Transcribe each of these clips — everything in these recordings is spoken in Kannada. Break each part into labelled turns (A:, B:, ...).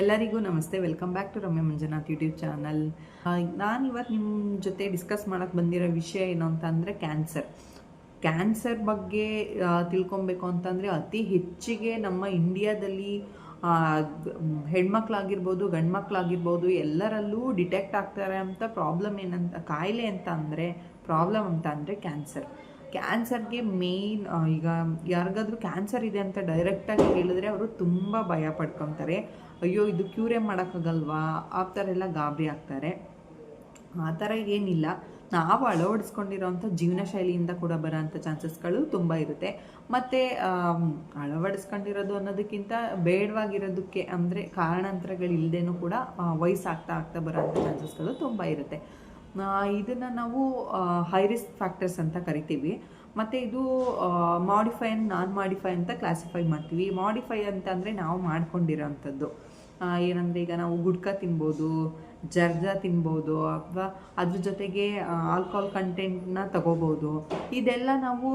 A: ಎಲ್ಲರಿಗೂ ನಮಸ್ತೆ. Welcome back to Ramya Manjunath YouTube channel ನಾನು ಇವತ್ತು ನಿಮ್ಮ ಜೊತೆ ಡಿಸ್ಕಸ್ ಮಾಡೋಕ್ಕೆ ಬಂದಿರೋ ವಿಷಯ ಏನು ಅಂತ ಅಂದರೆ ಕ್ಯಾನ್ಸರ್ ಕ್ಯಾನ್ಸರ್ ಬಗ್ಗೆ ತಿಳ್ಕೊಬೇಕು ಅಂತಂದರೆ ಅತಿ ಹೆಚ್ಚಿಗೆ ನಮ್ಮ ಇಂಡಿಯಾದಲ್ಲಿ ಹೆಣ್ಮಕ್ಳಾಗಿರ್ಬೋದು, ಗಂಡ್ಮಕ್ಳಾಗಿರ್ಬೋದು, ಎಲ್ಲರಲ್ಲೂ ಡಿಟೆಕ್ಟ್ ಆಗ್ತಾರೆ ಅಂತ ಪ್ರಾಬ್ಲಮ್ ಏನಂತ, ಕಾಯಿಲೆ ಅಂತ ಅಂದರೆ ಪ್ರಾಬ್ಲಮ್ ಅಂತ ಅಂದರೆ ಕ್ಯಾನ್ಸರ್ ಕ್ಯಾನ್ಸರ್ಗೆ ಮೇಯ್ನ್ ಈಗ ಯಾರಿಗಾದ್ರೂ ಕ್ಯಾನ್ಸರ್ ಇದೆ ಅಂತ ಡೈರೆಕ್ಟಾಗಿ ಹೇಳಿದ್ರೆ ಅವರು ತುಂಬ ಭಯ ಪಡ್ಕೊತಾರೆ. ಅಯ್ಯೋ, ಇದು ಕ್ಯೂರೇ ಮಾಡೋಕ್ಕಾಗಲ್ವಾ? ಆ ಥರ ಎಲ್ಲ ಗಾಬರಿ ಆಗ್ತಾರೆ. ಆ ಥರ ಏನಿಲ್ಲ. ನಾವು ಅಳವಡಿಸ್ಕೊಂಡಿರೋಂಥ ಜೀವನ ಶೈಲಿಯಿಂದ ಕೂಡ ಬರೋಂಥ ಚಾನ್ಸಸ್ಗಳು ತುಂಬ ಇರುತ್ತೆ. ಮತ್ತು ಅಳವಡಿಸ್ಕೊಂಡಿರೋದು ಅನ್ನೋದಕ್ಕಿಂತ ಬೇಡವಾಗಿರೋದಕ್ಕೆ ಅಂದರೆ ಕಾರಣಾಂತರಗಳಿಲ್ಲದೇನೂ ಕೂಡ ವಯಸ್ಸಾಗ್ತಾ ಆಗ್ತಾ ಬರೋಂಥ ಚಾನ್ಸಸ್ಗಳು ತುಂಬ ಇರುತ್ತೆ. ಇದನ್ನು ನಾವು ಹೈ ರಿಸ್ಕ್ ಫ್ಯಾಕ್ಟರ್ಸ್ ಅಂತ ಕರಿತೀವಿ. ಮತ್ತು ಇದು ಮಾಡಿಫೈ ಆ್ಯಂಡ್ ನಾನ್ ಮಾಡಿಫೈ ಅಂತ ಕ್ಲಾಸಿಫೈ ಮಾಡ್ತೀವಿ. ಮಾಡಿಫೈ ಅಂತ ಅಂದರೆ ನಾವು ಮಾಡ್ಕೊಂಡಿರೋಂಥದ್ದು. ಏನಂದರೆ ಈಗ ನಾವು ಗುಡ್ಕ ತಿನ್ಬೋದು ಜರ್ಜಾ ತಿನ್ಬೋದು, ಅಥವಾ ಅದ್ರ ಜೊತೆಗೆ ಆಲ್ಕೋಹಾಲ್ ಕಂಟೆಂಟ್ನ ತಗೋಬೋದು. ಇದೆಲ್ಲ ನಾವು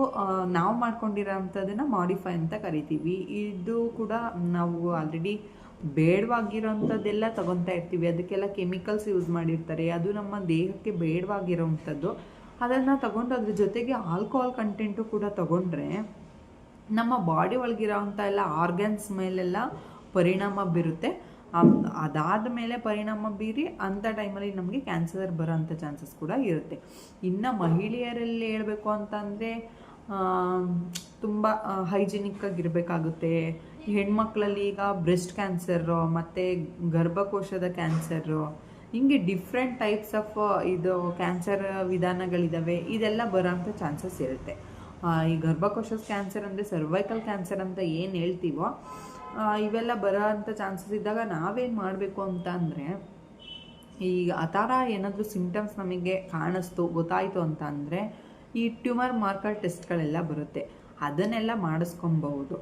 A: ನಾವು ಮಾಡ್ಕೊಂಡಿರೋ ಅಂಥದ್ದನ್ನು ಮಾಡಿಫೈ ಅಂತ ಕರಿತೀವಿ. ಇದು ಕೂಡ ನಾವು ಆಲ್ರೆಡಿ ಬೇಡವಾಗಿರೋಂಥದ್ದೆಲ್ಲ ತಗೊತಾ ಇರ್ತೀವಿ. ಅದಕ್ಕೆಲ್ಲ ಕೆಮಿಕಲ್ಸ್ ಯೂಸ್ ಮಾಡಿರ್ತಾರೆ. ಅದು ನಮ್ಮ ದೇಹಕ್ಕೆ ಬೇಡವಾಗಿರೋವಂಥದ್ದು ಅದನ್ನು ತಗೊಂಡು ಅದ್ರ ಜೊತೆಗೆ ಆಲ್ಕೋಹಾಲ್ ಕಂಟೆಂಟು ಕೂಡ ತಗೊಂಡ್ರೆ ನಮ್ಮ ಬಾಡಿ ಒಳಗಿರೋವಂಥ ಎಲ್ಲ ಆರ್ಗನ್ಸ್ ಮೇಲೆಲ್ಲ ಪರಿಣಾಮ ಬೀರುತ್ತೆ. ಅದಾದ ಮೇಲೆ ಪರಿಣಾಮ ಬೀರಿ ಅಂಥ ಟೈಮಲ್ಲಿ ನಮಗೆ ಕ್ಯಾನ್ಸರ್ ಬರೋಂಥ ಚಾನ್ಸಸ್ ಕೂಡ ಇರುತ್ತೆ. ಇನ್ನು ಮಹಿಳೆಯರಲ್ಲಿ ಹೇಳಬೇಕು ಅಂತಂದರೆ ತುಂಬ ಹೈಜಿನಿಕ್ ಆಗಿರಬೇಕಾಗುತ್ತೆ. ಹೆಣ್ಮಕ್ಳಲ್ಲಿ ಈಗ ಬ್ರೆಸ್ಟ್ ಕ್ಯಾನ್ಸರು, ಮತ್ತು ಗರ್ಭಕೋಶದ ಕ್ಯಾನ್ಸರು, ಹಿಂಗೆ ಡಿಫ್ರೆಂಟ್ ಟೈಪ್ಸ್ ಆಫ್ ಇದು ಕ್ಯಾನ್ಸರ್ ವಿಧಾನಗಳಿದ್ದಾವೆ ಇದೆಲ್ಲ ಬರೋಂಥ ಚಾನ್ಸಸ್ ಇರುತ್ತೆ. ಈ ಗರ್ಭಕೋಶದ ಕ್ಯಾನ್ಸರ್ ಅಂದರೆ ಸರ್ವೈಕಲ್ ಕ್ಯಾನ್ಸರ್ ಅಂತ ಏನು ಹೇಳ್ತೀವೋ ಇವೆಲ್ಲ ಬರೋ ಅಂಥ ಚಾನ್ಸಸ್ ಇದ್ದಾಗ ನಾವೇನು ಮಾಡಬೇಕು ಅಂತ ಅಂದರೆ, ಈ ಆ ಥರ ಏನಾದರೂ ಸಿಂಪ್ಟಮ್ಸ್ ನಮಗೆ ಕಾಣಿಸ್ತು, ಗೊತ್ತಾಯಿತು ಅಂತ ಅಂದರೆ ಈ ಟ್ಯೂಮರ್ ಮಾರ್ಕರ್ ಟೆಸ್ಟ್ಗಳೆಲ್ಲ ಬರುತ್ತೆ. ಅದನ್ನೆಲ್ಲ ಮಾಡಿಸ್ಕೊಬಹುದು.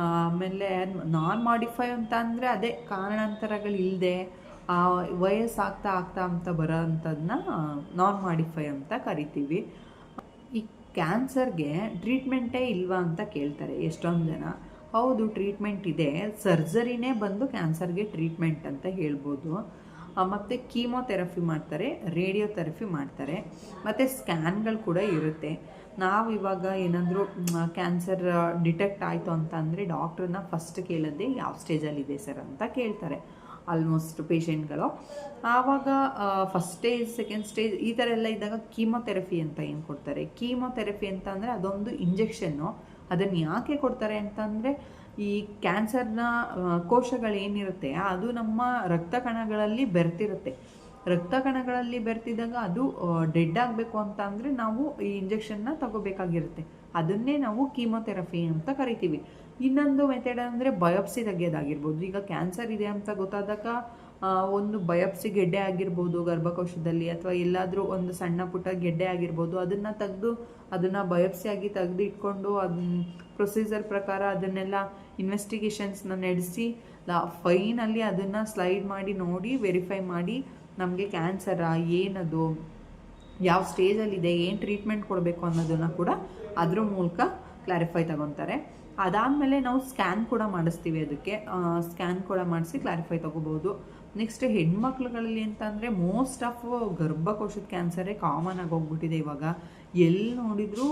A: ಆಮೇಲೆ ನಾನ್ ಮಾಡಿಫೈ ಅಂತ ಅಂದರೆ ಅದೇ ಕಾರಣಾಂತರಗಳಿಲ್ಲದೆ ವಯಸ್ಸಾಗ್ತಾ ಆಗ್ತಾ ಅಂತ ಬರೋ ಅಂಥದ್ದನ್ನ ನಾನ್ ಮಾಡಿಫೈ ಅಂತ ಕರಿತೀವಿ. ಈ ಕ್ಯಾನ್ಸರ್ಗೆ ಟ್ರೀಟ್ಮೆಂಟೇ ಇಲ್ವಾ ಅಂತ ಕೇಳ್ತಾರೆ ಎಷ್ಟೊಂದು ಜನ. ಹೌದು, ಟ್ರೀಟ್ಮೆಂಟ್ ಇದೆ. ಸರ್ಜರಿನೇ ಬಂದು ಕ್ಯಾನ್ಸರ್ಗೆ ಟ್ರೀಟ್ಮೆಂಟ್ ಅಂತ ಹೇಳ್ಬೋದು. ಮತ್ತು ಕೀಮೋಥೆರಪಿ ಮಾಡ್ತಾರೆ, ರೇಡಿಯೋಥೆರಪಿ ಮಾಡ್ತಾರೆ. ಮತ್ತು ಸ್ಕ್ಯಾನ್ಗಳು ಕೂಡ ಇರುತ್ತೆ. ನಾವು ಇವಾಗ ಏನಾದರೂ ಕ್ಯಾನ್ಸರ್ ಡಿಟೆಕ್ಟ್ ಆಯಿತು ಅಂತ ಅಂದರೆ ಡಾಕ್ಟ್ರನ್ನ ಫಸ್ಟ್ ಕೇಳೋದೇ ಯಾವ ಸ್ಟೇಜಲ್ಲಿದೆ ಸರ್ ಅಂತ ಕೇಳ್ತಾರೆ. ಆಲ್ಮೋಸ್ಟ್ ಪೇಷೆಂಟ್ಗಳು ಆವಾಗ ಫಸ್ಟ್ ಸ್ಟೇಜ್ ಸೆಕೆಂಡ್ ಸ್ಟೇಜ್ ಈ ಥರ ಎಲ್ಲ ಇದ್ದಾಗ ಕೀಮೊಥೆರಪಿ ಅಂತ ಏನು ಕೊಡ್ತಾರೆ? ಕೀಮೊಥೆರಪಿ ಅಂತ ಅಂದರೆ ಅದೊಂದು ಇಂಜೆಕ್ಷನ್ನು ಅದನ್ನು ಯಾಕೆ ಕೊಡ್ತಾರೆ ಅಂತಂದರೆ ಈ ಕ್ಯಾನ್ಸರ್ನ ಕೋಶಗಳೇನಿರುತ್ತೆ, ಅದು ನಮ್ಮ ರಕ್ತ ಕಣಗಳಲ್ಲಿ ಬೆರ್ತಿರುತ್ತೆ. ರಕ್ತ ಕಣಗಳಲ್ಲಿ ಬರ್ತಿದ್ದಾಗ ಅದು ಡೆಡ್ ಆಗಬೇಕು ಅಂತ ಅಂದರೆ ನಾವು ಈ ಇಂಜೆಕ್ಷನ್ನ ತಗೋಬೇಕಾಗಿರುತ್ತೆ. ಅದನ್ನೇ ನಾವು ಕೀಮೋಥೆರಪಿ ಅಂತ ಕರಿತೀವಿ. ಇನ್ನೊಂದು ಮೆಥಡ್ ಅಂದರೆ ಬಯೋಪ್ಸಿ ತೆಗೆಯೋದಾಗಿರ್ಬೋದು. ಈಗ ಕ್ಯಾನ್ಸರ್ ಇದೆ ಅಂತ ಗೊತ್ತಾದಾಗ ಒಂದು ಬಯೋಪ್ಸಿ ಗೆಡ್ಡೆ ಆಗಿರ್ಬೋದು ಗರ್ಭಕೋಶದಲ್ಲಿ, ಅಥವಾ ಎಲ್ಲಾದರೂ ಒಂದು ಸಣ್ಣ ಪುಟ್ಟ ಗೆಡ್ಡೆ ಆಗಿರ್ಬೋದು, ಅದನ್ನು ತೆಗೆದು, ಅದನ್ನು ಬಯೋಪ್ಸಿಯಾಗಿ ತೆಗೆದು ಇಟ್ಕೊಂಡು ಅದನ್ನ ಪ್ರೊಸೀಜರ್ ಪ್ರಕಾರ ಅದನ್ನೆಲ್ಲ ಇನ್ವೆಸ್ಟಿಗೇಷನ್ಸ್ನ ನಡೆಸಿ ಫೈನಲ್ಲಿ ಅದನ್ನು ಸ್ಲೈಡ್ ಮಾಡಿ, ನೋಡಿ ವೆರಿಫೈ ಮಾಡಿ ನಮಗೆ ಕ್ಯಾನ್ಸರಾ ಏನದು, ಯಾವ ಸ್ಟೇಜಲ್ಲಿದೆ ಏನು ಟ್ರೀಟ್ಮೆಂಟ್ ಕೊಡಬೇಕು ಅನ್ನೋದನ್ನು ಕೂಡ ಅದ್ರ ಮೂಲಕ ಕ್ಲಾರಿಫೈ ತಗೊತಾರೆ. ಅದಾದಮೇಲೆ ನಾವು ಸ್ಕ್ಯಾನ್ ಕೂಡ ಮಾಡಿಸ್ತೀವಿ ಅದಕ್ಕೆ. ಸ್ಕ್ಯಾನ್ ಕೂಡ ಮಾಡಿಸಿ ಕ್ಲಾರಿಫೈ ತಗೋಬೋದು ನೆಕ್ಸ್ಟ್ ಹೆಣ್ಮಕ್ಳುಗಳಲ್ಲಿ ಅಂತಂದರೆ ಮೋಸ್ಟ್ ಆಫ್ ಗರ್ಭಕೋಶದ ಕ್ಯಾನ್ಸರೇ ಕಾಮನ್ ಆಗಿ ಹೋಗ್ಬಿಟ್ಟಿದೆ ಇವಾಗ. ಎಲ್ಲಿ ನೋಡಿದರೂ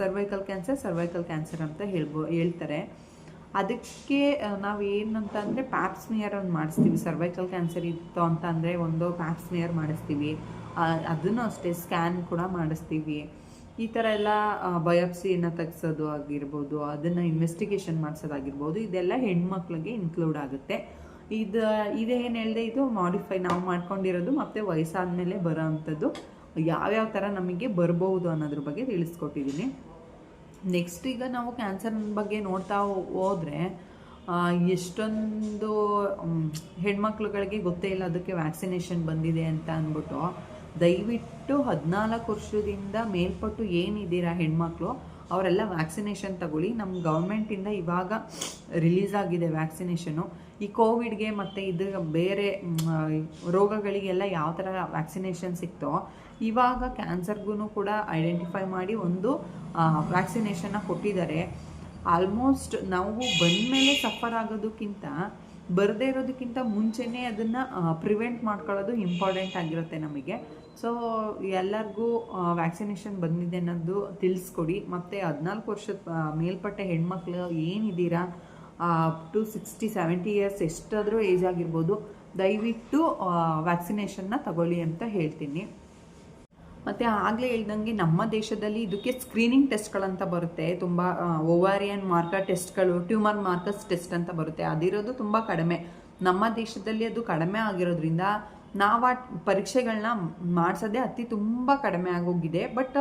A: ಸರ್ವೈಕಲ್ ಕ್ಯಾನ್ಸರ್ ಸರ್ವೈಕಲ್ ಕ್ಯಾನ್ಸರ್ ಅಂತ ಹೇಳ್ಬೋ, ಹೇಳ್ತಾರೆ. ಅದಕ್ಕೆ ನಾವು ಏನಂತಂದರೆ ಪ್ಯಾಪ್ಸ್ಮಿಯರ್ ಒಂದು ಮಾಡಿಸ್ತೀವಿ. ಸರ್ವೈಕಲ್ ಕ್ಯಾನ್ಸರ್ ಇತ್ತು ಅಂತ ಅಂದರೆ ಒಂದು ಪ್ಯಾಪ್ಸ್ಮಿಯರ್ ಮಾಡಿಸ್ತೀವಿ. ಅದನ್ನು ಅಷ್ಟೇ ಸ್ಕ್ಯಾನ್ ಕೂಡ ಮಾಡಿಸ್ತೀವಿ. ಈ ಥರ ಎಲ್ಲ ಬಯೋಪ್ಸಿಯನ್ನು ತೆಗ್ಸೋದು ಆಗಿರ್ಬೋದು, ಅದನ್ನು ಇನ್ವೆಸ್ಟಿಗೇಷನ್ ಮಾಡಿಸೋದಾಗಿರ್ಬೋದು, ಇದೆಲ್ಲ ಹೆಣ್ಮಕ್ಳಿಗೆ ಇನ್ಕ್ಲೂಡ್ ಆಗುತ್ತೆ. ಇದು ಇದೇನು ಹೇಳಿದೆ, ಇದು ಮಾಡಿಫೈ ನಾವು ಮಾಡ್ಕೊಂಡಿರೋದು ಮತ್ತು ವಯಸ್ಸಾದ ಬರೋ ಅಂಥದ್ದು ಯಾವ್ಯಾವ ಥರ ನಮಗೆ ಬರ್ಬೋದು ಅನ್ನೋದ್ರ ಬಗ್ಗೆ ತಿಳಿಸ್ಕೊಟ್ಟಿದ್ದೀನಿ. ನೆಕ್ಸ್ಟ್ ಈಗ ನಾವು ಕ್ಯಾನ್ಸರ್ ಬಗ್ಗೆ ನೋಡ್ತಾ ಹೋದರೆ ಎಷ್ಟೊಂದು ಹೆಣ್ಮಕ್ಳುಗಳಿಗೆ ಗೊತ್ತೇ ಇಲ್ಲ ಅದಕ್ಕೆ ವ್ಯಾಕ್ಸಿನೇಷನ್ ಬಂದಿದೆ ಅಂತ ಅಂದ್ಬಿಟ್ಟು, ದಯವಿಟ್ಟು ಹದಿನಾಲ್ಕು ವರ್ಷದಿಂದ ಮೇಲ್ಪಟ್ಟು ಏನಿದ್ದೀರಾ ಹೆಣ್ಮಕ್ಳು, ಅವರೆಲ್ಲ ವ್ಯಾಕ್ಸಿನೇಷನ್ ತಗೊಳ್ಳಿ. ನಮ್ಮ ಗೌರ್ಮೆಂಟಿಂದ ಇವಾಗ ರಿಲೀಸ್ ಆಗಿದೆ ವ್ಯಾಕ್ಸಿನೇಷನು ಈ ಕೋವಿಡ್ಗೆ ಮತ್ತು ಇದು ಬೇರೆ ರೋಗಗಳಿಗೆಲ್ಲ ಯಾವ ಥರ ವ್ಯಾಕ್ಸಿನೇಷನ್ ಸಿಕ್ತೋ ಇವಾಗ ಕ್ಯಾನ್ಸರ್ಗೂ ಕೂಡ ಐಡೆಂಟಿಫೈ ಮಾಡಿ ಒಂದು ವ್ಯಾಕ್ಸಿನೇಷನ್ನ ಕೊಟ್ಟಿದ್ದಾರೆ. ಆಲ್ಮೋಸ್ಟ್ ನಾವು ಬಂದಮೇಲೆ ಸಫರ್ ಆಗೋದಕ್ಕಿಂತ, ಬರದೇ ಇರೋದಕ್ಕಿಂತ ಮುಂಚೆನೇ ಅದನ್ನು ಪ್ರಿವೆಂಟ್ ಮಾಡ್ಕೊಳ್ಳೋದು ಇಂಪಾರ್ಟೆಂಟ್ ಆಗಿರುತ್ತೆ ನಮಗೆ. ಸೊ, ಎಲ್ಲರಿಗೂ ವ್ಯಾಕ್ಸಿನೇಷನ್ ಬಂದಿದೆ ಅನ್ನೋದು ತಿಳಿಸ್ಕೊಡಿ. ಮತ್ತು ಹದಿನಾಲ್ಕು ವರ್ಷದ ಮೇಲ್ಪಟ್ಟ ಹೆಣ್ಮಕ್ಳು ಏನಿದ್ದೀರಾ ಟು ಸಿಕ್ಸ್ಟಿ, ಸೆವೆಂಟಿ ಇಯರ್ಸ್ ಎಷ್ಟಾದರೂ ಏಜ್ ಆಗಿರ್ಬೋದು, ದಯವಿಟ್ಟು ವ್ಯಾಕ್ಸಿನೇಷನ್ನ ತಗೊಳ್ಳಿ ಅಂತ ಹೇಳ್ತೀನಿ. ಮತ್ತು ಆಗಲೇ ಹೇಳ್ದಂಗೆ ನಮ್ಮ ದೇಶದಲ್ಲಿ ಇದಕ್ಕೆ ಸ್ಕ್ರೀನಿಂಗ್ ಟೆಸ್ಟ್ಗಳಂತ ಬರುತ್ತೆ. ತುಂಬ ಓವಾರಿಯನ್ ಮಾರ್ಕರ್ ಟೆಸ್ಟ್ಗಳು ಟ್ಯೂಮರ್ ಮಾರ್ಕರ್ಸ್ ಟೆಸ್ಟ್ ಅಂತ ಬರುತ್ತೆ. ಅದಿರೋದು ತುಂಬ ಕಡಿಮೆ. ನಮ್ಮ ದೇಶದಲ್ಲಿ ಅದು ಕಡಿಮೆ ಆಗಿರೋದ್ರಿಂದ ನಾವು ಆ ಪರೀಕ್ಷೆಗಳನ್ನ ಮಾಡಿಸೋದೇ ಅತಿ ತುಂಬ ಕಡಿಮೆ ಆಗೋಗಿದೆ. ಬಟ್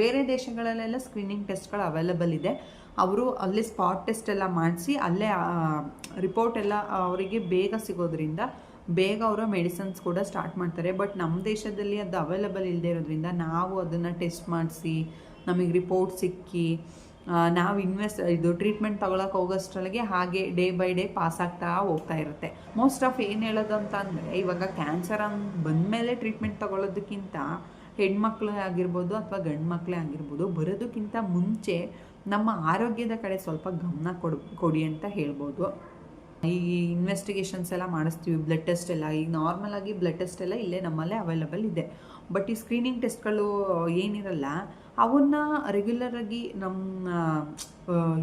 A: ಬೇರೆ ದೇಶಗಳಲ್ಲೆಲ್ಲ ಸ್ಕ್ರೀನಿಂಗ್ ಟೆಸ್ಟ್ಗಳು ಅವೈಲಬಲ್ ಇದೆ. ಅವರು ಅಲ್ಲೇ ಸ್ಪಾಟ್ ಟೆಸ್ಟ್ ಎಲ್ಲ ಮಾಡಿಸಿ, ಅಲ್ಲೇ ರಿಪೋರ್ಟ್ ಎಲ್ಲ ಅವರಿಗೆ ಬೇಗ ಸಿಗೋದ್ರಿಂದ ಬೇಗ ಅವರು ಮೆಡಿಸನ್ಸ್ ಕೂಡ ಸ್ಟಾರ್ಟ್ ಮಾಡ್ತಾರೆ. ಬಟ್ ನಮ್ಮ ದೇಶದಲ್ಲಿ ಅದು ಅವೈಲಬಲ್ ಇಲ್ಲದೆ ಇರೋದ್ರಿಂದ ನಾವು ಅದನ್ನು ಟೆಸ್ಟ್ ಮಾಡಿಸಿ, ನಮಗೆ ರಿಪೋರ್ಟ್ ಸಿಕ್ಕಿ ನಾವು ಇನ್ವೆಸ್ಟ್ ಇದು ಟ್ರೀಟ್ಮೆಂಟ್ ತಗೊಳಕ್ಕೆ ಹೋಗೋಷ್ಟರೊಳಗೆ ಹಾಗೆ ಡೇ ಬೈ ಡೇ ಪಾಸ್ ಆಗ್ತಾ ಹೋಗ್ತಾ ಇರುತ್ತೆ. ಮೋಸ್ಟ್ ಆಫ್ ಏನು ಹೇಳೋದು ಅಂತ ಅಂದರೆ, ಇವಾಗ ಕ್ಯಾನ್ಸರ್ ಅಂತ ಬಂದಮೇಲೆ ಟ್ರೀಟ್ಮೆಂಟ್ ತಗೊಳ್ಳೋದಕ್ಕಿಂತ ಹೆಣ್ಮಕ್ಳೇ ಆಗಿರ್ಬೋದು ಅಥವಾ ಗಂಡು ಮಕ್ಕಳೇ ಆಗಿರ್ಬೋದು, ಬರೋದಕ್ಕಿಂತ ಮುಂಚೆ ನಮ್ಮ ಆರೋಗ್ಯದ ಕಡೆ ಸ್ವಲ್ಪ ಗಮನ ಕೊಡು, ಕೊಡಿ ಅಂತ ಹೇಳ್ಬೋದು. ಈ ಇನ್ವೆಸ್ಟಿಗೇಷನ್ಸ್ ಎಲ್ಲ ಮಾಡಿಸ್ತೀವಿ ಬ್ಲಡ್ ಟೆಸ್ಟ್ ಎಲ್ಲ. ಈಗ ನಾರ್ಮಲ್ ಆಗಿ ಬ್ಲಡ್ ಟೆಸ್ಟ್ ಎಲ್ಲ ಇಲ್ಲೇ ನಮ್ಮಲ್ಲೇ ಅವೈಲಬಲ್ ಇದೆ. ಬಟ್ ಈ ಸ್ಕ್ರೀನಿಂಗ್ ಟೆಸ್ಟ್ಗಳು ಏನಿರಲ್ಲ, ಅವನ್ನ ರೆಗ್ಯುಲರಾಗಿ ನಮ್ಮ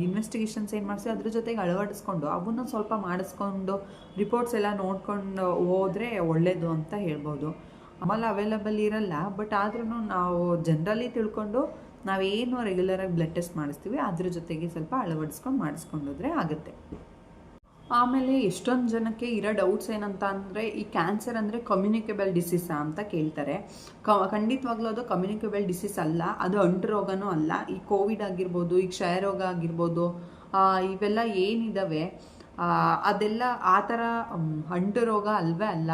A: ಇನ್ವೆಸ್ಟಿಗೇಷನ್ಸ್ ಏನು ಮಾಡಿಸಿ, ಅದ್ರ ಜೊತೆಗೆ ಅಳವಡಿಸ್ಕೊಂಡು, ಅವನ್ನ ಸ್ವಲ್ಪ ಮಾಡಿಸ್ಕೊಂಡು ರಿಪೋರ್ಟ್ಸ್ ಎಲ್ಲ ನೋಡ್ಕೊಂಡು ಹೋದ್ರೆ ಒಳ್ಳೆಯದು ಅಂತ ಹೇಳ್ಬೋದು. ಆಮೇಲೆ ಅವೈಲಬಲ್ ಇರಲ್ಲ ಬಟ್ ಆದ್ರೂ ನಾವು ಜನರಲಿ ತಿಳ್ಕೊಂಡು ನಾವೇನು ರೆಗ್ಯುಲರಾಗಿ ಬ್ಲಡ್ ಟೆಸ್ಟ್ ಮಾಡಿಸ್ತೀವಿ, ಅದ್ರ ಜೊತೆಗೆ ಸ್ವಲ್ಪ ಅಳವಡಿಸ್ಕೊಂಡು ಮಾಡಿಸ್ಕೊಂಡೋದ್ರೆ ಆಗುತ್ತೆ. ಆಮೇಲೆ ಎಷ್ಟೊಂದು ಜನಕ್ಕೆ ಇರೋ ಡೌಟ್ಸ್ ಏನಂತ ಅಂದರೆ, ಈ ಕ್ಯಾನ್ಸರ್ ಅಂದರೆ ಕಮ್ಯುನಿಕೇಬಲ್ ಡಿಸೀಸಾ ಅಂತ ಕೇಳ್ತಾರೆ. ಕ, ಖಂಡಿತವಾಗ್ಲೂ ಅದು ಕಮ್ಯುನಿಕೇಬಲ್ ಡಿಸೀಸ್ ಅಲ್ಲ, ಅದು ಅಂಟು ರೋಗನೂ ಅಲ್ಲ. ಈ ಕೋವಿಡ್ ಆಗಿರ್ಬೋದು, ಈ ಕ್ಷಯರೋಗ ಆಗಿರ್ಬೋದು ಇವೆಲ್ಲ ಏನಿದ್ದಾವೆ ಅದೆಲ್ಲ ಆ ಥರ ಅಂಟು ರೋಗ ಅಲ್ವೇ ಅಲ್ಲ.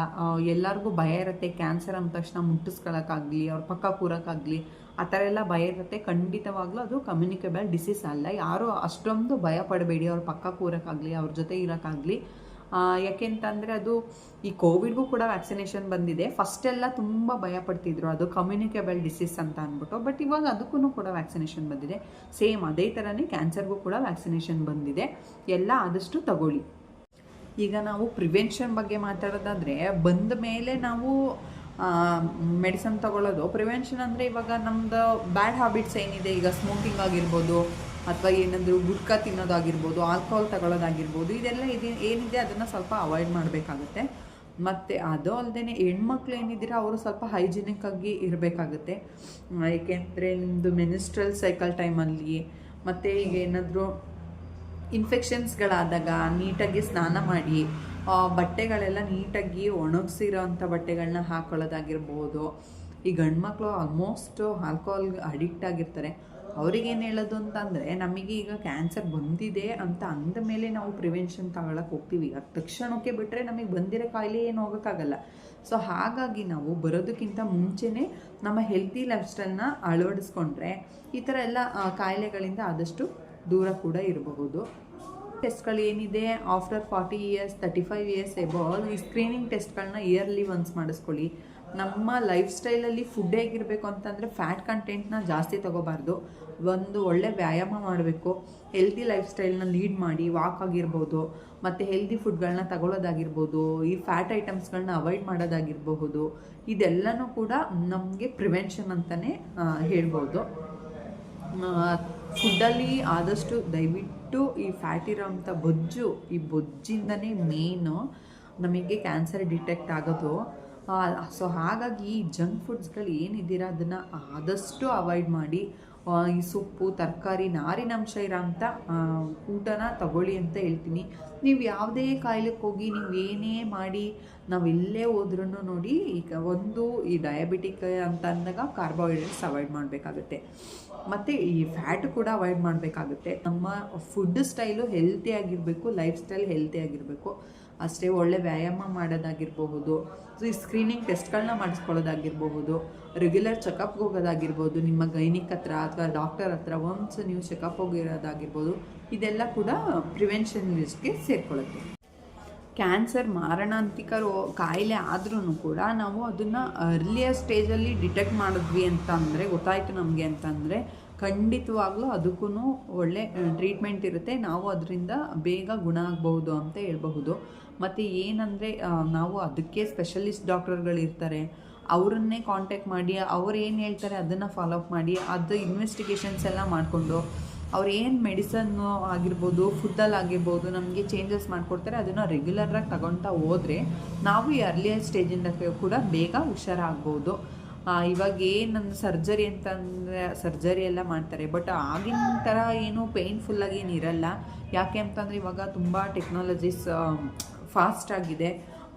A: ಎಲ್ಲರಿಗೂ ಭಯ ಇರುತ್ತೆ. ಕ್ಯಾನ್ಸರ್ ಅಂದ ತಕ್ಷಣ ಮುಟ್ಟಿಸ್ಕೊಳಕ್ಕಾಗಲಿ, ಅವ್ರ ಪಕ್ಕ ಕೂರಕ್ಕಾಗಲಿ. ಆ ಥರ ಎಲ್ಲ ಭಯ ಇರುತ್ತೆ. ಖಂಡಿತವಾಗ್ಲೂ ಅದು ಕಮ್ಯುನಿಕೇಬಲ್ ಡಿಸೀಸ್ ಅಲ್ಲ. ಯಾರು ಅಷ್ಟೊಂದು ಭಯ ಪಡಬೇಡಿ. ಅವ್ರ ಪಕ್ಕ ಕೂರೋಕ್ಕಾಗಲಿ, ಅವ್ರ ಜೊತೆ ಇರೋಕ್ಕಾಗಲಿ. ಯಾಕೆಂತಂದರೆ ಅದು ಈ ಕೋವಿಡ್ಗೂ ಕೂಡ ವ್ಯಾಕ್ಸಿನೇಷನ್ ಬಂದಿದೆ. ಫಸ್ಟ್ ಎಲ್ಲ ತುಂಬ ಭಯ ಪಡ್ತಿದ್ರು. ಅದು ಕಮ್ಯುನಿಕೇಬಲ್ ಡಿಸೀಸ್ ಅಂತ ಅಂದ್ಬಿಟ್ಟು. ಬಟ್ ಇವಾಗ ಅದಕ್ಕೂ ಕೂಡ ವ್ಯಾಕ್ಸಿನೇಷನ್ ಬಂದಿದೆ. ಸೇಮ್ ಅದೇ ಥರನೇ ಕ್ಯಾನ್ಸರ್ಗೂ ಕೂಡ ವ್ಯಾಕ್ಸಿನೇಷನ್ ಬಂದಿದೆ. ಎಲ್ಲ ಆದಷ್ಟು ತಗೊಳ್ಳಿ. ಈಗ ನಾವು ಪ್ರಿವೆನ್ಷನ್ ಬಗ್ಗೆ ಮಾತಾಡೋದಾದರೆ ಬಂದ ಮೇಲೆ ನಾವು ಮೆಡಿಸನ್ ತಗೊಳ್ಳೋದು. ಪ್ರಿವೆನ್ಷನ್ ಅಂದರೆ ಇವಾಗ ನಮ್ಮದು ಬ್ಯಾಡ್ ಹ್ಯಾಬಿಟ್ಸ್ ಏನಿದೆ, ಈಗ ಸ್ಮೋಕಿಂಗ್ ಆಗಿರ್ಬೋದು ಅಥವಾ ಏನಾದರೂ ಗುಟ್ಕಾ ತಿನ್ನೋದಾಗಿರ್ಬೋದು ಆಲ್ಕೋಹಾಲ್ ತಗೊಳ್ಳೋದಾಗಿರ್ಬೋದು, ಇದೆಲ್ಲ ಇದು, ಏನಿದೆ ಅದನ್ನು ಸ್ವಲ್ಪ ಅವಾಯ್ಡ್ ಮಾಡಬೇಕಾಗುತ್ತೆ. ಮತ್ತು ಅದು ಅಲ್ಲದೆ ಹೆಣ್ಮಕ್ಳು ಏನಿದ್ದೀರಾ ಅವರು ಸ್ವಲ್ಪ ಹೈಜಿನಿಕ್ ಆಗಿ ಇರಬೇಕಾಗುತ್ತೆ. ಏಕೆಂದರೆ ನಿಮ್ಮದು ಮೆನಿಸ್ಟ್ರಲ್ ಸೈಕಲ್ ಟೈಮಲ್ಲಿ ಮತ್ತು ಈಗ ಏನಾದರೂ ಇನ್ಫೆಕ್ಷನ್ಸ್ಗಳಾದಾಗ ನೀಟಾಗಿ ಸ್ನಾನ ಮಾಡಿ ಬಟ್ಟೆಗಳೆಲ್ಲ ನೀಟಾಗಿ ಒಣಗಿಸಿರೋ ಅಂಥ ಬಟ್ಟೆಗಳನ್ನ ಹಾಕೊಳ್ಳೋದಾಗಿರ್ಬೋದು. ಈ ಗಂಡ್ಮಕ್ಳು ಆಲ್ಮೋಸ್ಟ್ ಆಲ್ಕೋಹಾಲ್ ಅಡಿಕ್ಟ್ ಆಗಿರ್ತಾರೆ. ಅವ್ರಿಗೇನು ಹೇಳೋದು ಅಂತಂದರೆ, ನಮಗೆ ಈಗ ಕ್ಯಾನ್ಸರ್ ಬಂದಿದೆ ಅಂತ ಅಂದ ಮೇಲೆ ನಾವು ಪ್ರಿವೆನ್ಷನ್ ತಗೊಳಕ್ಕೆ ಹೋಗ್ತೀವಿ. ಅದು ತಕ್ಷಣಕ್ಕೆ ಬಿಟ್ಟರೆ ನಮಗೆ ಬಂದಿರೋ ಕಾಯಿಲೆ ಏನು ಹೋಗೋಕ್ಕಾಗಲ್ಲ ಸೊ ಹಾಗಾಗಿ ನಾವು ಬರೋದಕ್ಕಿಂತ ಮುಂಚೆನೇ ನಮ್ಮ ಹೆಲ್ತಿ ಲೈಫ್ ಸ್ಟೈಲ್ನ ಅಳವಡಿಸ್ಕೊಂಡ್ರೆ ಈ ಥರ ಎಲ್ಲ ಕಾಯಿಲೆಗಳಿಂದ ಆದಷ್ಟು ದೂರ ಕೂಡ ಇರಬಹುದು. ಟೆಸ್ಟ್ಗಳು ಏನಿದೆ? After forty years thirty five years above ಈ ಸ್ಕ್ರೀನಿಂಗ್ ಟೆಸ್ಟ್ಗಳನ್ನ ಇಯರ್ಲಿ ಒನ್ಸ್ ಮಾಡಿಸ್ಕೊಳ್ಳಿ. ನಮ್ಮ ಲೈಫ್ ಸ್ಟೈಲಲ್ಲಿ ಫುಡ್ ಹೇಗಿರಬೇಕು ಅಂತಂದರೆ ಫ್ಯಾಟ್ ಕಂಟೆಂಟ್ನ ಜಾಸ್ತಿ ತಗೋಬಾರ್ದು. ಒಂದು ಒಳ್ಳೆ ವ್ಯಾಯಾಮ ಮಾಡಬೇಕು. ಹೆಲ್ದಿ ಲೈಫ್ ಸ್ಟೈಲ್ನ ಲೀಡ್ ಮಾಡಿ ವಾಕ್ ಆಗಿರ್ಬೋದು, ಮತ್ತು ಹೆಲ್ದಿ ಫುಡ್ಗಳನ್ನ ತಗೊಳ್ಳೋದಾಗಿರ್ಬೋದು, ಈ ಫ್ಯಾಟ್ ಐಟಮ್ಸ್ಗಳನ್ನ ಅವಾಯ್ಡ್ ಮಾಡೋದಾಗಿರಬಹುದು, ಇದೆಲ್ಲನೂ ಕೂಡ ನಮಗೆ ಪ್ರಿವೆನ್ಷನ್ ಅಂತಲೇ ಹೇಳ್ಬೋದು. ಫುಡ್ಡಲ್ಲಿ ಆದಷ್ಟು ದಯವಿಟ್ಟು ಈ ಫ್ಯಾಟ್ ಇರೋಂಥ ಬೊಜ್ಜು, ಈ ಬೊಜ್ಜಿಂದನೇ ಮೇನು ನಮಗೆ ಕ್ಯಾನ್ಸರ್ ಡಿಟೆಕ್ಟ್ ಆಗೋದು. ಸೊ ಹಾಗಾಗಿ ಈ ಜಂಕ್ ಫುಡ್ಸ್ಗಳು ಏನಿದ್ದೀರಾ, ಅದನ್ನು ಆದಷ್ಟು ಅವಾಯ್ಡ್ ಮಾಡಿ. ಈ ಸೊಪ್ಪು, ತರಕಾರಿ ನಾರಿನಂಶ ಇರೋಂಥ ಊಟನ ತಗೊಳ್ಳಿ ಅಂತ ಹೇಳ್ತೀನಿ. ನೀವು ಯಾವುದೇ ಕಾಯಿಲೆಗೆ ಹೋಗಿ ನೀವು ಏನೇ ಮಾಡಿ ನಾವು ಎಲ್ಲೇ ಹೋದ್ರೂ ನೋಡಿ, ಈಗ ಒಂದು ಈ ಡಯಾಬಿಟಿಕ್ ಅಂತ ಅಂದಾಗ ಕಾರ್ಬೋಹೈಡ್ರೇಟ್ಸ್ ಅವಾಯ್ಡ್ ಮಾಡಬೇಕಾಗುತ್ತೆ. ಮತ್ತು ಈ ಫ್ಯಾಟ್ ಕೂಡ ಅವಾಯ್ಡ್ ಮಾಡಬೇಕಾಗುತ್ತೆ. ನಮ್ಮ ಫುಡ್ ಸ್ಟೈಲು ಹೆಲ್ತಿಯಾಗಿರಬೇಕು ಲೈಫ್ ಸ್ಟೈಲ್ ಹೆಲ್ತಿ ಆಗಿರಬೇಕು. ಅಷ್ಟೇ ಒಳ್ಳೆ ವ್ಯಾಯಾಮ ಮಾಡೋದಾಗಿರಬಹುದು. ಸೊ ಈ ಸ್ಕ್ರೀನಿಂಗ್ ಟೆಸ್ಟ್ಗಳನ್ನ ಮಾಡಿಸ್ಕೊಳ್ಳೋದಾಗಿರಬಹುದು ರೆಗ್ಯುಲರ್ ಚೆಕಪ್ಗೆ ಹೋಗೋದಾಗಿರ್ಬೋದು ನಿಮ್ಮ ಗೈನಿಕ್ ಹತ್ರ ಅಥವಾ ಡಾಕ್ಟರ್ ಹತ್ರ ಒನ್ಸ್ ನೀವು ಚೆಕಪ್ ಹೋಗಿರೋದಾಗಿರ್ಬೋದು, ಇದೆಲ್ಲ ಕೂಡ ಪ್ರಿವೆನ್ಷನ್ ಲಿಸ್ಟ್ಗೆ ಸೇರ್ಕೊಳ್ಳುತ್ತೆ. ಕ್ಯಾನ್ಸರ್ ಮಾರಣಾಂತಿಕ ರೋ, ಕಾಯಿಲೆ ಆದ್ರೂ ಕೂಡ ನಾವು ಅದನ್ನು ಅರ್ಲಿಯರ್ ಸ್ಟೇಜಲ್ಲಿ ಡಿಟೆಕ್ಟ್ ಮಾಡಿದ್ವಿ ಅಂತ ಅಂದರೆ ಗೊತ್ತಾಯಿತು ನಮಗೆ ಅಂತಂದರೆ ಖಂಡಿತವಾಗ್ಲೂ ಅದಕ್ಕೂ ಒಳ್ಳೆ ಟ್ರೀಟ್ಮೆಂಟ್ ಇರುತ್ತೆ. ನಾವು ಅದರಿಂದ ಬೇಗ ಗುಣ ಆಗಬಹುದು ಅಂತ ಹೇಳಬಹುದು. ಮತ್ತು ಏನಂದರೆ ನಾವು ಅದಕ್ಕೆ ಸ್ಪೆಷಲಿಸ್ಟ್ ಡಾಕ್ಟರ್ಗಳಿರ್ತಾರೆ ಅವರನ್ನೇ ಕಾಂಟ್ಯಾಕ್ಟ್ ಮಾಡಿ, ಅವ್ರು ಏನು ಹೇಳ್ತಾರೆ ಅದನ್ನು ಫಾಲೋ ಅಪ್ ಮಾಡಿ, ಅದು ಇನ್ವೆಸ್ಟಿಗೇಷನ್ಸ್ ಎಲ್ಲ ಮಾಡಿಕೊಂಡು, ಅವ್ರು ಏನು ಮೆಡಿಸನ್ನು ಆಗಿರ್ಬೋದು ಫುಡ್ಡಲ್ಲಿ ಆಗಿರ್ಬೋದು, ನಮಗೆ ಚೇಂಜಸ್ ಮಾಡಿಕೊಡ್ತಾರೆ, ಅದನ್ನು ರೆಗ್ಯುಲರಾಗಿ ತಗೊತಾ ಹೋದರೆ, ನಾವು ಈ ಅರ್ಲಿಯರ್ ಸ್ಟೇಜಿಂದ ಕೂಡ ಬೇಗ ಹುಷಾರಾಗ್ಬೋದು. ಇವಾಗ ಏನು ಸರ್ಜರಿ ಅಂತಂದರೆ, ಸರ್ಜರಿ ಎಲ್ಲ ಮಾಡ್ತಾರೆ. ಬಟ್ ಆಗಿನ ಥರ ಏನು ಪೇಯ್ನ್ಫುಲ್ಲಾಗಿ ಏನು ಇರಲ್ಲ. ಯಾಕೆ ಅಂತಂದರೆ ಇವಾಗ ತುಂಬ ಟೆಕ್ನಾಲಜೀಸ್ ಫಾಸ್ಟ್ ಆಗಿದೆ.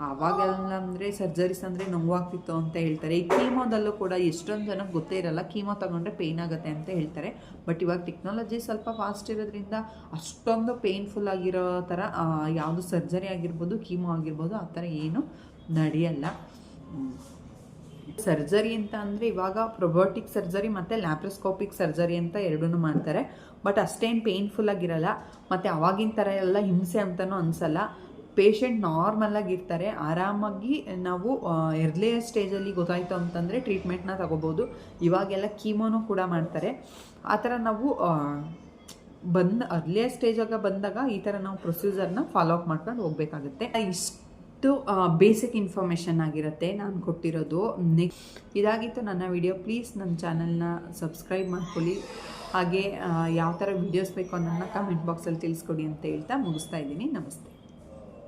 A: ಆವಾಗೆಲ್ಲ ಅಂದರೆ ಸರ್ಜರೀಸ್ ಅಂದರೆ ನೋವಾಗ್ತಿತ್ತು ಅಂತ ಹೇಳ್ತಾರೆ. ಈ ಕೀಮೋದಲ್ಲೂ ಕೂಡ ಎಷ್ಟೊಂದು ಜನಕ್ಕೆ ಗೊತ್ತೇ ಇರಲ್ಲ, ಕೀಮೋ ತಗೊಂಡ್ರೆ ಪೇಯ್ನ್ ಆಗುತ್ತೆ ಅಂತ ಹೇಳ್ತಾರೆ. ಬಟ್ ಇವಾಗ ಟೆಕ್ನಾಲಜಿ ಸ್ವಲ್ಪ ಫಾಸ್ಟ್ ಇರೋದ್ರಿಂದ ಅಷ್ಟೊಂದು ಪೇಯ್ನ್ಫುಲ್ ಆಗಿರೋ ಥರ ಯಾವುದು ಸರ್ಜರಿ ಆಗಿರ್ಬೋದು, ಕೀಮೋ ಆಗಿರ್ಬೋದು, ಆ ಥರ ಏನು ನಡೆಯಲ್ಲ. ಸರ್ಜರಿ ಅಂತ ಅಂದರೆ ಇವಾಗ ಪ್ರೊಬೋಟಿಕ್ ಸರ್ಜರಿ ಮತ್ತು ಲ್ಯಾಪ್ರೋಸ್ಕೋಪಿಕ್ ಸರ್ಜರಿ ಅಂತ ಎರಡೂ ಮಾಡ್ತಾರೆ. ಬಟ್ ಅಷ್ಟೇನು ಪೇಯ್ನ್ಫುಲ್ ಆಗಿರಲ್ಲ. ಮತ್ತು ಅವಾಗಿನ ಥರ ಎಲ್ಲ ಹಿಂಸೆ ಅಂತಲೂ ಅನಿಸಲ್ಲ. ಪೇಷಂಟ್ ನಾರ್ಮಲಾಗಿರ್ತಾರೆ ಆರಾಮಾಗಿ ನಾವು ಎರ್ಲಿಯರ್ ಸ್ಟೇಜಲ್ಲಿ ಗೊತ್ತಾಯಿತು ಅಂತಂದರೆ ಟ್ರೀಟ್ಮೆಂಟ್ನ ತಗೋಬೋದು. ಇವಾಗೆಲ್ಲ ಕೀಮೋನು ಕೂಡ ಮಾಡ್ತಾರೆ. ಆ ಥರ ನಾವು ಬಂದ ಅರ್ಲಿಯರ್ ಸ್ಟೇಜಾಗ ಬಂದಾಗ ಈ ಥರ ನಾವು ಪ್ರೊಸೀಜರ್ನ ಫಾಲೋ ಅಪ್ ಮಾಡ್ಕೊಂಡು ಹೋಗ್ಬೇಕಾಗುತ್ತೆ. ಇಷ್ಟು ಬೇಸಿಕ್ ಇನ್ಫಾರ್ಮೇಷನ್ ಆಗಿರುತ್ತೆ. ನಾನು ಕೊಟ್ಟಿರೋದು ನೆಕ್ಸ್ಟ್ ಇದಾಗಿತ್ತು ನನ್ನ ವಿಡಿಯೋ ಪ್ಲೀಸ್ ನನ್ನ ಚಾನಲ್ನ ಸಬ್ಸ್ಕ್ರೈಬ್ ಮಾಡ್ಕೊಳ್ಳಿ. ಹಾಗೆ ಯಾವ ಥರ ವೀಡಿಯೋಸ್ ಬೇಕು ಅನ್ನೋದನ್ನ ಕಮೆಂಟ್ ಬಾಕ್ಸಲ್ಲಿ ತಿಳಿಸ್ಕೊಡಿ ಅಂತ ಹೇಳ್ತಾ ಮುಗಿಸ್ತಾ ಇದ್ದೀನಿ. ನಮಸ್ತೆ.